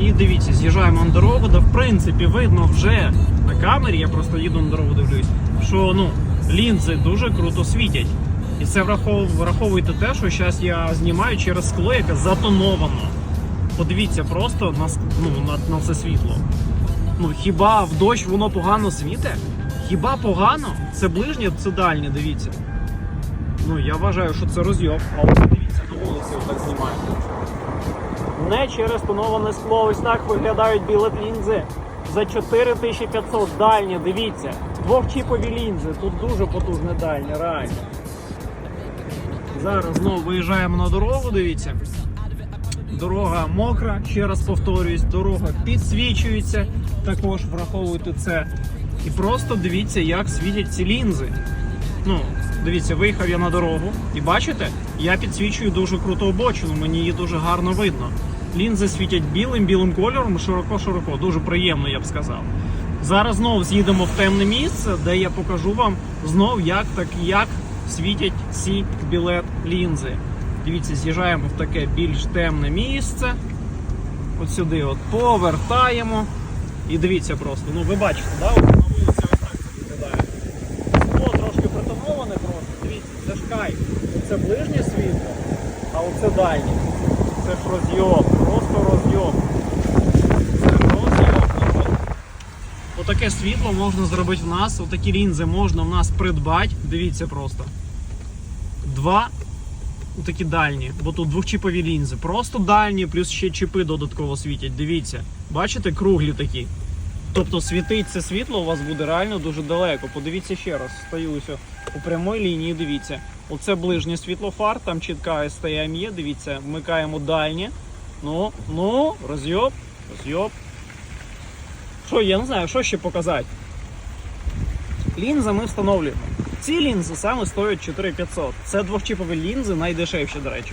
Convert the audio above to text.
І дивіться, з'їжджаємо на дорогу, де в принципі видно вже на камері, я просто їду на дорогу дивлюсь, що ну, лінзи дуже круто світять. І це врахов... враховуйте те, що зараз я знімаю через скло, яке затоновано. Подивіться просто на, ну, на, на це світло. Ну хіба в дощ воно погано світе? Хіба погано? Це ближнє, це дальнє, дивіться. Ну я вважаю, що це розйоб, а дивіться, на вулиці отак знімають. Не через тоноване скло, ось так виглядають білет лінзи. За 4500 дальні, дивіться. Двохчіпові лінзи. Тут дуже потужне дальнє, реально. Зараз знову виїжджаємо на дорогу, дивіться. Дорога мокра, ще раз повторююсь, дорога підсвічується, також враховуйте це. І просто дивіться, як світять ці лінзи. Ну, дивіться, виїхав я на дорогу, і бачите, я підсвічую дуже круто обочину, мені її дуже гарно видно. Лінзи світять білим, білим кольором, широко-широко, дуже приємно, я б сказав. Зараз знову з'їдемо в темне місце, де я покажу вам знов, як так як світять ці білет лінзи. Дивіться, з'їжджаємо в таке більш темне місце. От сюди от повертаємо. І дивіться просто, ну ви бачите, да? от на вулиці ось так виглядає. Скло трошки притоноване просто. Дивіться, це ж кайф. Це ближнє світло, а оце дальнє. Це ж розйом, просто розйом. Отаке світло можна зробити в нас, отакі лінзи можна в нас придбати. Дивіться просто. Два такі дальні, бо тут двохчіпові лінзи. Просто дальні, плюс ще чіпи додатково світять. Дивіться, бачите, круглі такі. Тобто світить це світло у вас буде реально дуже далеко. Подивіться ще раз, стою у прямій лінії, дивіться. Оце ближнє світло фар, там чітка СТМ є, дивіться, вмикаємо дальнє. Ну, ну, розйоб, розйоб. Що, я не знаю, що ще показати. Лінзи ми встановлюємо. Ці лінзи саме стоять 4500. Це двохчіпові лінзи, найдешевші, до речі.